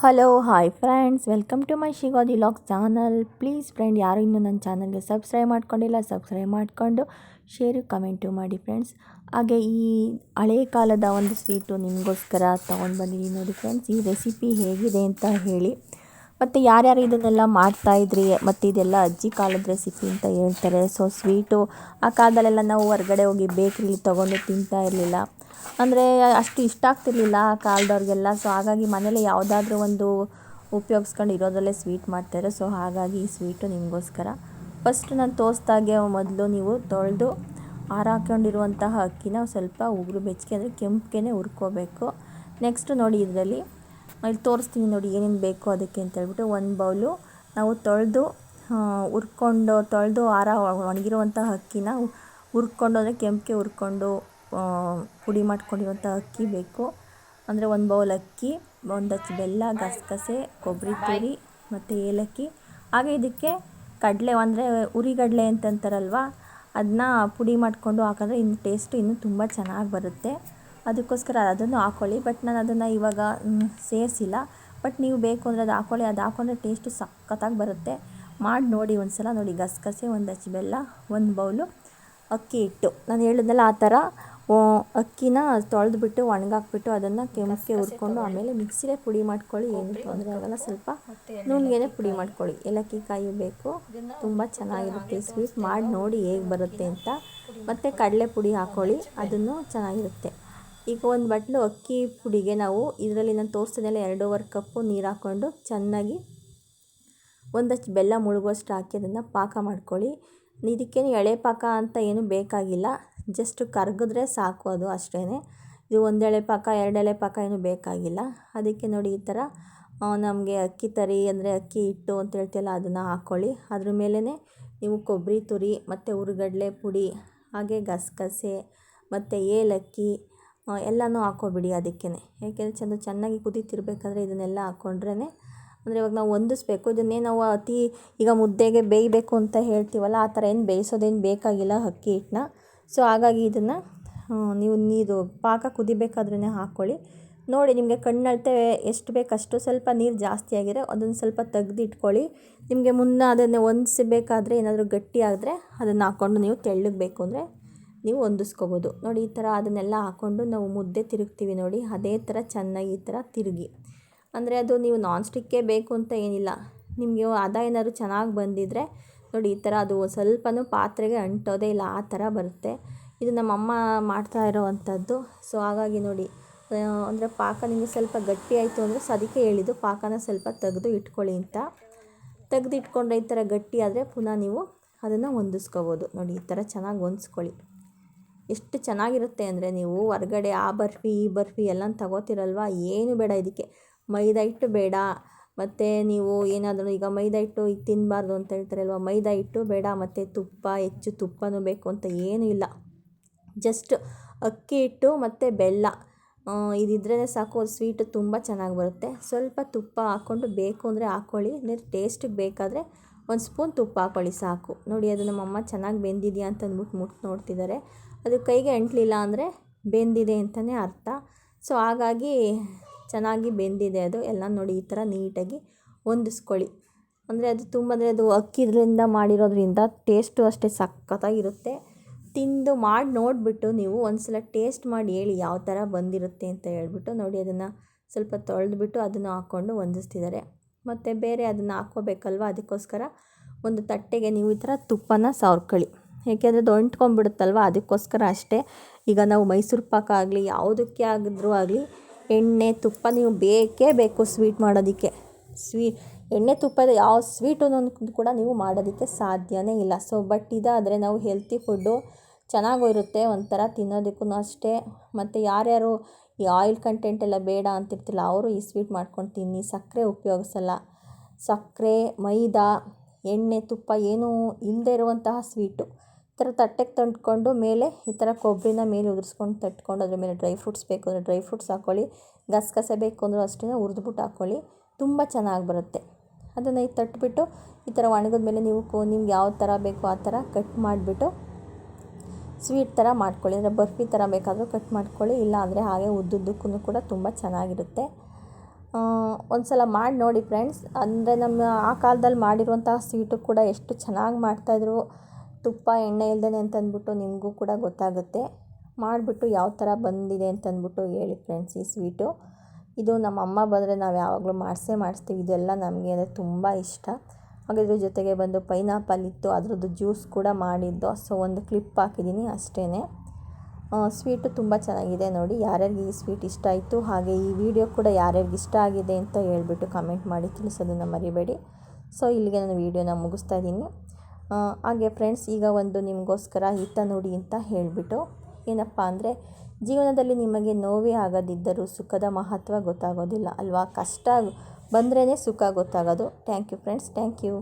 Hello hi friends welcome to my Shigodi vlog channel please friend ಯಾರು ಇನ್ನೂ ನನ್ನ ಚಾನಲ್ಗೆ ಸಬ್ಸ್ಕ್ರೈಬ್ ಮಾಡ್ಕೊಂಡಿಲ್ಲ ಸಬ್ಸ್ಕ್ರೈಬ್ ಮಾಡಿಕೊಂಡು ಶೇರು ಕಮೆಂಟು ಮಾಡಿ ಫ್ರೆಂಡ್ಸ್ ಹಾಗೆ ಈ ಹಳೆ ಕಾಲದ ಒಂದು ಸ್ವೀಟು ನಿಮಗೋಸ್ಕರ ತೊಗೊಂಡು ಬಂದಿದ್ದೀನಿ ನೋಡಿ ಫ್ರೆಂಡ್ಸ್ ಈ ರೆಸಿಪಿ ಹೇಗಿದೆ ಅಂತ ಹೇಳಿ. ಮತ್ತು ಯಾರ್ಯಾರು ಇದನ್ನೆಲ್ಲ ಮಾಡ್ತಾಯಿದ್ರಿ ಮತ್ತು ಇದೆಲ್ಲ ಅಜ್ಜಿ ಕಾಲದ ರೆಸಿಪಿ ಅಂತ ಹೇಳ್ತಾರೆ. ಸೊ ಸ್ವೀಟು ಆ ಕಾಲದಲ್ಲೆಲ್ಲ ನಾವು ಹೊರಗಡೆ ಹೋಗಿ ಬೇಕ್ರಿಲಿ ತೊಗೊಂಡು ತಿಂತಾ ಇರಲಿಲ್ಲ. ಅಂದರೆ ಅಷ್ಟು ಇಷ್ಟ ಆಗ್ತಿರ್ಲಿಲ್ಲ ಆ ಕಾಲದವ್ರಿಗೆಲ್ಲ. ಸೊ ಹಾಗಾಗಿ ಮನೇಲೆ ಯಾವುದಾದ್ರೂ ಒಂದು ಉಪಯೋಗಿಸ್ಕೊಂಡು ಇರೋದರಲ್ಲೇ ಸ್ವೀಟ್ ಮಾಡ್ತಾರೆ ಸೊ ಹಾಗಾಗಿ ಈ ಸ್ವೀಟು ನಿಮಗೋಸ್ಕರ. ಫಸ್ಟ್ ನಾನು ತೋರಿಸ್ದಾಗೆ ಮೊದಲು ನೀವು ತೊಳೆದು ಹಾರಾಕೊಂಡಿರುವಂತಹ ಅಕ್ಕಿನ ಸ್ವಲ್ಪ ಉಗುರು ಬೆಚ್ಚಗೆ ಅಂದರೆ ಕೆಂಪಗೆ ಹುರ್ಕೋಬೇಕು. ನೆಕ್ಸ್ಟ್ ನೋಡಿ ಇದರಲ್ಲಿ, ಇಲ್ಲಿ ತೋರಿಸ್ತೀನಿ ನೋಡಿ ಏನೇನು ಬೇಕು ಅದಕ್ಕೆ ಅಂತ ಹೇಳ್ಬಿಟ್ಟು ಒಂದು ಬೌಲು ನಾವು ತೊಳೆದು ಹುರ್ಕೊಂಡು, ತೊಳೆದು ಆರ ಒಣಗಿರುವಂಥ ಅಕ್ಕಿನ ಹುರ್ಕೊಂಡು ಅಂದರೆ ಕೆಂಪಗೆ ಹುರ್ಕೊಂಡು ಪುಡಿ ಮಾಡ್ಕೊಂಡಿರುವಂಥ ಅಕ್ಕಿ ಬೇಕು. ಅಂದರೆ ಒಂದು ಬೌಲ್ ಅಕ್ಕಿ, ಒಂದು ಬೆಲ್ಲ, ಗಸಗಸೆ, ಕೊಬ್ಬರಿ ತುರಿ ಮತ್ತು ಏಲಕ್ಕಿ. ಹಾಗೆ ಇದಕ್ಕೆ ಕಡಲೆ, ಅಂದರೆ ಉರಿಗಡಲೆ ಅಂತಂತಾರಲ್ವ ಅದನ್ನ ಪುಡಿ ಮಾಡಿಕೊಂಡು ಹಾಕಿದ್ರೆ ಇನ್ನು ಟೇಸ್ಟು ಇನ್ನೂ ತುಂಬ ಚೆನ್ನಾಗಿ ಬರುತ್ತೆ. ಅದಕ್ಕೋಸ್ಕರ ಅದನ್ನು ಹಾಕ್ಕೊಳ್ಳಿ ಬಟ್ ನಾನು ಅದನ್ನು ಇವಾಗ ಸೇರಿಸಿಲ್ಲ. ಬಟ್ ನೀವು ಬೇಕು ಅಂದರೆ ಅದು ಹಾಕ್ಕೊಳ್ಳಿ ಅದು ಹಾಕ್ಕೊಂಡ್ರೆ ಟೇಸ್ಟು ಸಖತ್ತಾಗಿ ಬರುತ್ತೆ. ಮಾಡಿ ನೋಡಿ ಒಂದು ಸಲ ನೋಡಿ ಗಸಗಸೆ, ಒಂದು ಅಚ್ಚು ಬೆಲ್ಲ, ಒಂದು ಬೌಲು ಅಕ್ಕಿ ಹಿಟ್ಟು. ನಾನು ಹೇಳಿದ್ನಲ್ಲ ಆ ಥರ ಅಕ್ಕಿನ ತೊಳೆದ್ಬಿಟ್ಟು ಒಣಗಾಕ್ಬಿಟ್ಟು ಅದನ್ನು ಕೆಂಪಕ್ಕೆ ಹುರ್ಕೊಂಡು ಆಮೇಲೆ ಮಿಕ್ಸಿಲೇ ಪುಡಿ ಮಾಡ್ಕೊಳ್ಳಿ. ಏನು ತೊಂದರೆ ಆಗಲ್ಲ. ಸ್ವಲ್ಪ ನುಣ್ಣಗೆನೇ ಪುಡಿ ಮಾಡ್ಕೊಳ್ಳಿ. ಏಲಕ್ಕಿ ಕಾಯಿ ಬೇಕು ತುಂಬ ಚೆನ್ನಾಗಿರುತ್ತೆ. ಸ್ವೀಟ್ ಮಾಡಿ ನೋಡಿ ಹೇಗೆ ಬರುತ್ತೆ ಅಂತ. ಮತ್ತು ಕಡಲೆ ಪುಡಿ ಹಾಕ್ಕೊಳ್ಳಿ ಅದನ್ನು ಚೆನ್ನಾಗಿರುತ್ತೆ. ಈಗ ಒಂದು ಬಟ್ಲು ಅಕ್ಕಿ ಪುಡಿಗೆ ನಾವು ಇದರಲ್ಲಿ ನಾನು ತೋರಿಸ್ತಿದ್ದೆಲ್ಲ ಎರಡೂವರೆ ಕಪ್ಪು ನೀರು ಹಾಕ್ಕೊಂಡು ಚೆನ್ನಾಗಿ ಒಂದಷ್ಟು ಬೆಲ್ಲ ಮುಳುಗುವಷ್ಟು ಹಾಕಿ ಅದನ್ನು ಪಾಕ ಮಾಡ್ಕೊಳ್ಳಿ. ಇದಕ್ಕೇನು ಎಳೆ ಪಾಕ ಅಂತ ಏನು ಬೇಕಾಗಿಲ್ಲ. ಜಸ್ಟ್ ಕರಗಿದ್ರೆ ಸಾಕು ಅದು ಅಷ್ಟೇ ಇದು ಒಂದೆಳೆ ಪಾಕ, ಎರಡೆಳೆ ಪಾಕ ಏನು ಬೇಕಾಗಿಲ್ಲ. ಅದಕ್ಕೆ ನೋಡಿ ಈ ಥರ ನಮಗೆ ಅಕ್ಕಿ ತರಿ ಅಂದರೆ ಅಕ್ಕಿ ಹಿಟ್ಟು ಅಂತ ಹೇಳ್ತೀವಲ್ಲ ಅದನ್ನು ಹಾಕ್ಕೊಳ್ಳಿ ಅದ್ರ ಮೇಲೇ ನೀವು ಕೊಬ್ಬರಿ ತುರಿ ಮತ್ತು ಹುರ್ಗಡ್ಲೆ ಪುಡಿ, ಹಾಗೆ ಗಸಗಸೆ ಮತ್ತು ಏಲಕ್ಕಿ ಎಲ್ಲನೂ ಹಾಕ್ಕೊಬಿಡಿ ಅದಕ್ಕೇ ಯಾಕೆಂದರೆ ಚೆಂದ ಚೆನ್ನಾಗಿ ಕುದೀತಿರ್ಬೇಕಾದ್ರೆ ಇದನ್ನೆಲ್ಲ ಹಾಕ್ಕೊಂಡ್ರೇ ಅಂದರೆ ಇವಾಗ ನಾವು ಹೊಂದಿಸ್ಬೇಕು. ಇದನ್ನೇ ನಾವು ಅತಿ ಈಗ ಮುದ್ದೆಗೆ ಬೇಯಬೇಕು ಅಂತ ಹೇಳ್ತೀವಲ್ಲ, ಆ ಥರ ಏನು ಬೇಯಿಸೋದೇನು ಬೇಕಾಗಿಲ್ಲ ಅಕ್ಕಿ ಹಿಟ್ಟನ್ನ. ಸೊ ಹಾಗಾಗಿ ಇದನ್ನು ನೀವು ನೀರು ಪಾಕ ಕುದಿಬೇಕಾದ್ರೇ ಹಾಕ್ಕೊಳ್ಳಿ. ನೋಡಿ, ನಿಮಗೆ ಕಣ್ಣಳತೆ ಎಷ್ಟು ಬೇಕು ಅಷ್ಟು ಸ್ವಲ್ಪ ನೀರು ಜಾಸ್ತಿ ಆಗಿದೆ ಅದನ್ನು ಸ್ವಲ್ಪ ತೆಗ್ದಿಟ್ಕೊಳ್ಳಿ ನಿಮಗೆ ಮುನ್ನ ಅದನ್ನು ಹೊಂದಿಸಬೇಕಾದ್ರೆ ಏನಾದರೂ ಗಟ್ಟಿ ಆದರೆ ಅದನ್ನು ಹಾಕ್ಕೊಂಡು ನೀವು ತೆಳ್ಳಗೆ ಬೇಕು ಅಂದರೆ ನೀವು ಹೊಂದಿಸ್ಕೋಬೋದು. ನೋಡಿ, ಈ ಥರ ಅದನ್ನೆಲ್ಲ ಹಾಕ್ಕೊಂಡು ನಾವು ಮುದ್ದೆ ತಿರುಗ್ತೀವಿ ನೋಡಿ, ಅದೇ ಥರ ಚೆನ್ನಾಗಿ ಈ ಥರ ತಿರುಗಿ. ಅಂದರೆ ಅದು ನೀವು ನಾನ್ ಸ್ಟಿಕ್ಕೇ ಬೇಕು ಅಂತ ಏನಿಲ್ಲ. ನಿಮಗೆ ಅದ ಏನಾದರೂ ಚೆನ್ನಾಗಿ ಬಂದಿದ್ದರೆ ನೋಡಿ, ಈ ಥರ ಅದು ಸ್ವಲ್ಪನೂ ಪಾತ್ರೆಗೆ ಅಂಟೋದೇ ಇಲ್ಲ, ಆ ಥರ ಬರುತ್ತೆ. ಇದು ನಮ್ಮಮ್ಮ ಮಾಡ್ತಾ ಇರೋವಂಥದ್ದು. ಸೊ, ಹಾಗಾಗಿ ನೋಡಿ ಅಂದರೆ ಪಾಕ ನಿಮಗೆ ಸ್ವಲ್ಪ ಗಟ್ಟಿ ಆಯಿತು ಅಂದರೆ ಸೊ ಅದಕ್ಕೆ ಹೇಳಿದ್ದು, ಪಾಕನ ಸ್ವಲ್ಪ ತೆಗೆದು ಇಟ್ಕೊಳ್ಳಿ ಅಂತ. ತೆಗೆದು ಇಟ್ಕೊಂಡ್ರೆ ಈ ಥರ ಗಟ್ಟಿ ಆದರೆ ಪುನಃ ನೀವು ಅದನ್ನು ಹೊಂದಿಸ್ಕೋಬೋದು. ನೋಡಿ, ಈ ಥರ ಚೆನ್ನಾಗಿ ಹೊಂದಿಸ್ಕೊಳ್ಳಿ. ಎಷ್ಟು ಚೆನ್ನಾಗಿರುತ್ತೆ ಅಂದರೆ ನೀವು ಹೊರ್ಗಡೆ ಆ ಬರ್ಫಿ, ಈ ಬರ್ಫಿ ಎಲ್ಲ ತಗೋತಿರಲ್ವ? ಏನು ಬೇಡ ಇದಕ್ಕೆ. ಮೈದಾ ಹಿಟ್ಟು ಬೇಡ. ಮತ್ತು ನೀವು ಏನಾದರೂ ಈಗ ಮೈದಾ ಹಿಟ್ಟು ಈಗ ತಿನ್ನಬಾರ್ದು ಅಂತ ಹೇಳ್ತಾರಲ್ವ? ಮೈದಾ ಹಿಟ್ಟು ಬೇಡ, ಮತ್ತು ತುಪ್ಪ, ಹೆಚ್ಚು ತುಪ್ಪನೂ ಬೇಕು ಅಂತ ಏನೂ ಇಲ್ಲ. ಜಸ್ಟ್ ಅಕ್ಕಿ ಹಿಟ್ಟು ಮತ್ತು ಬೆಲ್ಲ. ಇದಿದ್ರೇ ಸಾಕು ಸ್ವೀಟ್ ತುಂಬ ಚೆನ್ನಾಗಿ ಬರುತ್ತೆ. ಸ್ವಲ್ಪ ತುಪ್ಪ ಹಾಕ್ಕೊಂಡು ಬೇಕು ಅಂದರೆ ಹಾಕ್ಕೊಳ್ಳಿ ಅಂದರೆ ಟೇಸ್ಟಿಗೆ ಬೇಕಾದರೆ ಒಂದು ಸ್ಪೂನ್ ತುಪ್ಪ ಹಾಕ್ಕೊಳ್ಳಿ ಸಾಕು. ನೋಡಿ, ಅದು ನಮ್ಮಮ್ಮ ಚೆನ್ನಾಗಿ ಬೆಂದಿದೆಯಾ ಅಂತ ಅಂದ್ಬಿಟ್ಟು ಮುಟ್ಟು ನೋಡ್ತಿದ್ದಾರೆ. ಅದು ಕೈಗೆ ಅಂಟಲಿಲ್ಲ ಅಂದರೆ ಬೆಂದಿದೆ ಅಂತಲೇ ಅರ್ಥ. ಸೊ, ಹಾಗಾಗಿ ಚೆನ್ನಾಗಿ ಬೆಂದಿದೆ ಅದು. ಎಲ್ಲ ನೋಡಿ ಈ ಥರ ನೀಟಾಗಿ ಹೊಂದಿಸ್ಕೊಳ್ಳಿ. ಅಂದರೆ ಅದು ತುಂಬ, ಅಂದರೆ ಅದು ಅಕ್ಕಿದ್ರಿಂದ ಮಾಡಿರೋದ್ರಿಂದ ಟೇಸ್ಟು ಅಷ್ಟೇ ಸಖತ್ತಾಗಿರುತ್ತೆ. ತಿಂದು ಮಾಡಿ ನೋಡಿಬಿಟ್ಟು ನೀವು ಒಂದು ಸಲ ಟೇಸ್ಟ್ ಮಾಡಿ ಹೇಳಿ ಯಾವ ಥರ ಬಂದಿರುತ್ತೆ ಅಂತ ಹೇಳ್ಬಿಟ್ಟು ನೋಡಿ ಅದನ್ನು ಸ್ವಲ್ಪ ತೊಳೆದ್ಬಿಟ್ಟು ಅದನ್ನು ಹಾಕ್ಕೊಂಡು ಹೊಂದಿಸ್ತಿದ್ದಾರೆ. ಮತ್ತು ಬೇರೆ ಅದನ್ನು ಹಾಕ್ಕೋಬೇಕಲ್ವ? ಅದಕ್ಕೋಸ್ಕರ ಒಂದು ತಟ್ಟೆಗೆ ನೀವು ಈ ಥರ ತುಪ್ಪನ ಸವರ್ಕೊಳ್ಳಿ. ಏಕೆಂದರೆ ಅದು ಅಂಟ್ಕೊಂಡ್ಬಿಡುತ್ತಲ್ವ ಅದಕ್ಕೋಸ್ಕರ ಅಷ್ಟೇ. ಈಗ ನಾವು ಮೈಸೂರು ಪಾಕ ಆಗಲಿ ಯಾವುದಕ್ಕೆ ಆಗಿದ್ರೂ ಆಗಲಿ ಎಣ್ಣೆ ತುಪ್ಪ ನೀವು ಬೇಕೇ ಬೇಕು ಸ್ವೀಟ್ ಮಾಡೋದಕ್ಕೆ. ಸ್ವೀ, ಎಣ್ಣೆ ತುಪ್ಪದ ಯಾವ ಸ್ವೀಟು ಕೂಡ ನೀವು ಮಾಡೋದಕ್ಕೆ ಸಾಧ್ಯವೇ ಇಲ್ಲ. ಸೊ, ಬಟ್ ಇದಾದರೆ ನಾವು ಹೆಲ್ತಿ ಫುಡ್ಡು ಚೆನ್ನಾಗೂ ಇರುತ್ತೆ ಒಂಥರ ತಿನ್ನೋದಕ್ಕೂ ಅಷ್ಟೇ. ಮತ್ತು ಯಾರ್ಯಾರು ಈ ಆಯಿಲ್ ಕಂಟೆಂಟ್ ಎಲ್ಲ ಬೇಡ ಅಂತಿರ್ತಿಲ್ಲ, ಅವರು ಈ ಸ್ವೀಟ್ ಮಾಡ್ಕೊಂಡು ತಿನ್ನಿ, ಸಕ್ಕರೆ ಉಪಯೋಗಿಸಲ್ಲ. ಸಕ್ಕರೆ, ಮೈದಾ, ಎಣ್ಣೆ ತುಪ್ಪ ಏನೂ ಇಲ್ಲದೆ ಇರುವಂತಹ ಸ್ವೀಟು. ಥರ ತಟ್ಟೆಗೆ ತಂಟ್ಕೊಂಡು ಮೇಲೆ ಈ ಥರ ಕೊಬ್ಬರಿನ ಮೇಲೆ ಉದುರಿಸ್ಕೊಂಡು ತಟ್ಕೊಂಡು ಅದ್ರ ಮೇಲೆ ಡ್ರೈ ಫ್ರೂಟ್ಸ್ ಬೇಕು ಅಂದರೆ ಡ್ರೈ ಫ್ರೂಟ್ಸ್ ಹಾಕ್ಕೊಳ್ಳಿ. ಗಸಗಸೆ ಬೇಕು ಅಂದರೂ ಅಷ್ಟೇ ಹುರಿದ್ಬಿಟ್ಟು ಹಾಕ್ಕೊಳ್ಳಿ. ತುಂಬ ಚೆನ್ನಾಗಿ ಬರುತ್ತೆ. ಅದನ್ನು ಈ ತಟ್ಬಿಟ್ಟು ಈ ಥರ ಒಣಗಿದ ಮೇಲೆ ನೀವು ನಿಮ್ಗೆ ಯಾವ ಥರ ಬೇಕೋ ಆ ಥರ ಕಟ್ ಮಾಡಿಬಿಟ್ಟು ಸ್ವೀಟ್ ಥರ ಮಾಡ್ಕೊಳ್ಳಿ. ಅಂದರೆ ಬರ್ಫಿ ಥರ ಬೇಕಾದರೂ ಕಟ್ ಮಾಡ್ಕೊಳ್ಳಿ. ಇಲ್ಲ ಅಂದರೆ ಹಾಗೆ ಉದ್ದುದ್ದಕ್ಕೂ ಕೂಡ ತುಂಬ ಚೆನ್ನಾಗಿರುತ್ತೆ. ಒಂದು ಸಲ ಮಾಡಿ ನೋಡಿ ಫ್ರೆಂಡ್ಸ್. ಅಂದರೆ ನಮ್ಮ ಆ ಕಾಲದಲ್ಲಿ ಮಾಡಿರುವಂತಹ ಸ್ವೀಟು ಕೂಡ ಎಷ್ಟು ಚೆನ್ನಾಗಿ ಮಾಡ್ತಾಯಿದ್ರು ತುಪ್ಪ, ಎಣ್ಣೆ ಇಲ್ದೇ ಅಂತಂದ್ಬಿಟ್ಟು ನಿಮಗೂ ಕೂಡ ಗೊತ್ತಾಗುತ್ತೆ. ಮಾಡಿಬಿಟ್ಟು ಯಾವ ಥರ ಬಂದಿದೆ ಅಂತಂದ್ಬಿಟ್ಟು ಹೇಳಿ ಫ್ರೆಂಡ್ಸ್ ಈ ಸ್ವೀಟು ಇದು ನಮ್ಮ ಅಮ್ಮ ಬಂದರೆ ನಾವು ಯಾವಾಗಲೂ ಮಾಡಿಸೇ ಮಾಡಿಸ್ತೀವಿ. ಇದೆಲ್ಲ ನಮಗೆ ಅಂದರೆ ತುಂಬ ಇಷ್ಟ. ಹಾಗೆ ಜೊತೆಗೆ ಬಂದು ಪೈನಾಪಲ್ ಇತ್ತು, ಅದರದ್ದು ಜ್ಯೂಸ್ ಕೂಡ ಮಾಡಿದ್ದು. ಸೊ ಒಂದು ಕ್ಲಿಪ್ ಹಾಕಿದ್ದೀನಿ ಅಷ್ಟೇ ಸ್ವೀಟು ತುಂಬ ಚೆನ್ನಾಗಿದೆ ನೋಡಿ. ಯಾರ್ಯಾರಿಗೆ ಈ ಸ್ವೀಟ್ ಇಷ್ಟ ಆಯಿತು, ಹಾಗೆ ಈ ವಿಡಿಯೋ ಕೂಡ ಯಾರ್ಯಾರಿಗೆ ಇಷ್ಟ ಆಗಿದೆ ಅಂತ ಹೇಳ್ಬಿಟ್ಟು ಕಮೆಂಟ್ ಮಾಡಿ. ತಿಳಿಸೋದನ್ನು ಮರಿಬೇಡಿ. ಸೊ ಇಲ್ಲಿಗೆ ನಾನು ವೀಡಿಯೋನ ಮುಗಿಸ್ತಾ ಇದ್ದೀನಿ. ಹಾಗೆ ಫ್ರೆಂಡ್ಸ್ ಈಗ ಒಂದು ನಿಮಗೋಸ್ಕರ ಹಿತ ನುಡಿ ಅಂತ ಹೇಳಿಬಿಟ್ಟು, ಏನಪ್ಪ ಅಂದರೆ ಜೀವನದಲ್ಲಿ ನಿಮಗೆ ನೋವೇ ಆಗದಿದ್ದರೂ ಸುಖದ ಮಹತ್ವ ಗೊತ್ತಾಗೋದಿಲ್ಲ ಅಲ್ವಾ? ಕಷ್ಟ ಬಂದ್ರೇ ಸುಖ ಗೊತ್ತಾಗೋದು. Thank you friends thank you